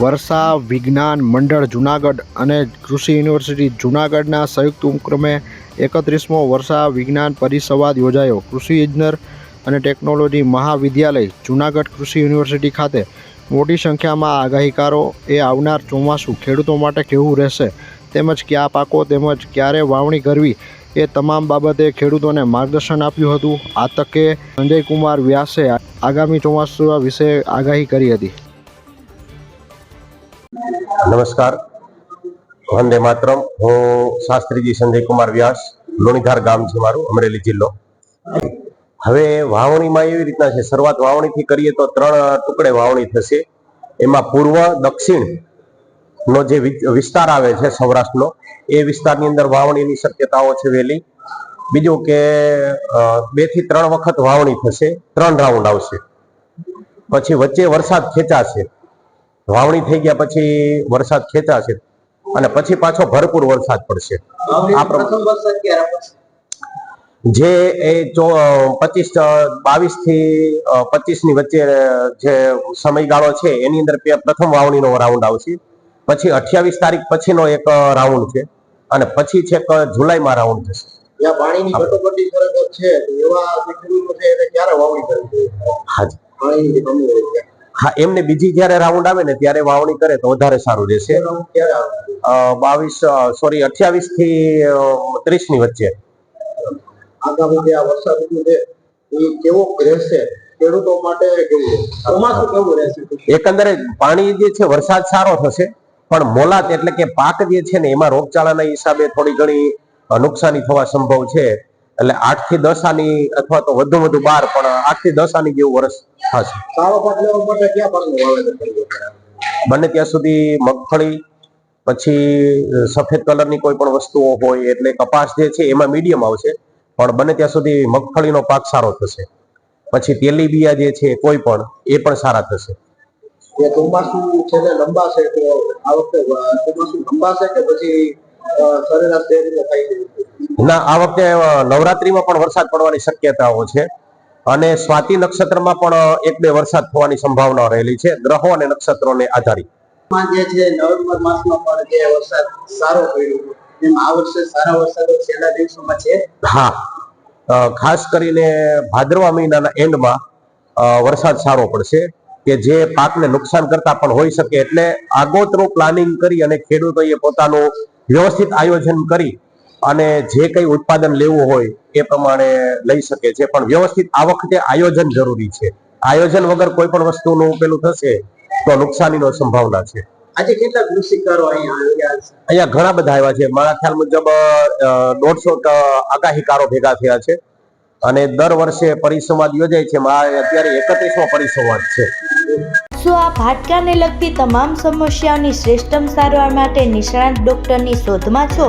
વર્ષા વિજ્ઞાન મંડળ જુનાગઢ અને કૃષિ યુનિવર્સિટી જુનાગઢના સંયુક્ત ઉપક્રમે એકત્રીસમો વર્ષા વિજ્ઞાન પરિસંવાદ યોજાયો. કૃષિ ઇજનેર અને ટેકનોલોજી મહાવિદ્યાલય જુનાગઢ કૃષિ યુનિવર્સિટી ખાતે મોટી સંખ્યામાં આગાહીકારો એ આવનાર ચોમાસું ખેડૂતો માટે કેવું રહેશે? તેમજ કયા પાકો તેમજ ક્યારે વાવણી કરવી? એ તમામ બાબતે ખેડૂતોને માર્ગદર્શન આપ્યું હતું. આ તકે સંજય કુમાર વ્યાસે આગામી ચોમાસા વિશે આગાહી કરી હતી. નમસ્કાર. વંદે માતરમ. હું શાસ્ત્રીજી સંજય કુમાર વ્યાસ, લુણીધાર ગામ છે મારું, અમરેલી જિલ્લો. હવે વાવણીમાં એવી રીતના છે, શરૂઆત વાવણીથી કરીએ તો ત્રણ ટુકડે વાવણી થશે. એમાં પૂર્વ, દક્ષિણ નો જે વિસ્તાર આવે છે સૌરાષ્ટ્રનો, એ વિસ્તારની અંદર વાવણીની શક્યતાઓ છે વહેલી. બીજું કે બેથી ત્રણ વખત વાવણી થશે, ત્રણ રાઉન્ડ આવશે. પછી વચ્ચે વરસાદ ખેંચાશે. વાવણી થઈ ગયા પછી વરસાદ ખેંચાશે અને પછી પાછો ભરપૂર વરસાદ પડશે. જે એ પચીસ બાવીસથી પચીસની વચ્ચે જે સમયગાળો છે એની અંદર પ્રથમ વાવણીનો રાઉન્ડ આવશે. પછી અઠ્યાવીસ તારીખ પછીનો એક રાઉન્ડ છે અને પછી છેક જુલાઈમાં રાઉન્ડ થશે. હાજી હા એમને બીજી જયારે રાઉન્ડ આવે ને ત્યારે વાવણી કરે તો વધારે સારું રહેશે. બાવીસ સોરી અઠ્યાવીસથી ત્રીસની વચ્ચે. આગામી જે આ વરસાદ છે એ કેવો રહેશે ખેડૂતો માટે ચોમાસું કેવું રહેશે? એકંદરે પાણી જે છે વરસાદ સારો થશે પણ મોલાત એટલે કે પાક જે છે ને એમાં રોગચાળાના હિસાબે થોડી ઘણી નુકસાની થવા સંભવ છે. એટલે આઠથી દસ આની અથવા તો વધુ વધુ બાર પણ આઠથી દસ આની જેવું વર્ષ થશે સારો પાક લેવા માટે ક્યાં પાકનું વાવેતર કરવું બને ત્યાં સુધી મગફળી પછી સફેદ કલરની કોઈ પણ વસ્તુઓ હોય એટલે કપાસ જે છે એમાં મીડિયમ આવશે. પણ બને ત્યાં સુધી મગફળીનો પાક સારો થશે. પછી તેલી બિયા જે છે કોઈ પણ એ પણ સારા થશે. ચોમાસું છે ને લંબાશે તો આ વખતે ચોમાસું લંબાશે કે પછી સરેરાશ જે રીતે થાય ના આ વખતે નવરાત્રીમાં પણ વરસાદ પડવાની શક્યતાઓ છે. અને સ્વાતિ નક્ષત્રમાં પણ એક બે વરસાદ થવાની સંભાવના રહેલી છે. ગ્રહો અને નક્ષત્રોને આધારિત જે છે નવેમ્બર માસમાં પણ જે વરસાદ સારો પડ્યો એમ આ વર્ષે સારા વરસાદો છેલ્લા દિવસોમાં છે. હા. ખાસ કરીને ભાદરવા મહિનાના એન્ડમાં વરસાદ સારો પડશે કે જે પાકને નુકસાન કરતા પણ હોઈ શકે. એટલે આગોતરું પ્લાનિંગ કરી અને ખેડૂતોએ પોતાનું વ્યવસ્થિત આયોજન કરી અને જે કંઈ ઉત્પાદન લેવું હોય એ પ્રમાણે લઈ શકે છે. પણ વ્યવસ્થિત આ વખતે આયોજન જરૂરી છે. આયોજન વગર કોઈ પણ વસ્તુનું પેલું થશે તો નુકસાનીનો સંભાવના છે. આજે કેટલા કૃષિકારો અહીંયા અહીંયા ઘણા બધા આવ્યા છે. મારા ખ્યાલ મુજબ દોઢસો આગાહીકારો ભેગા થયા છે. અને દર વર્ષે પરિસંવાદ યોજાય છે. મારા અત્યારે એકત્રીસમો પરિસંવાદ છે. શું આ હાડકાને લગતી તમામ સમસ્યાઓની શ્રેષ્ઠમ સારવાર માટે નિષ્ણાત ડૉક્ટરની શોધમાં છો?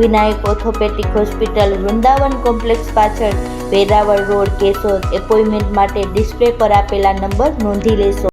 Vinayak orthopaedic hospital Vrindavan complex પાછળ વેરાવળ રોડ કેશોદ એપોઇન્ટમેન્ટ માટે ડિસ્પ્લે પર આપેલા નંબર નોંધી લેશો.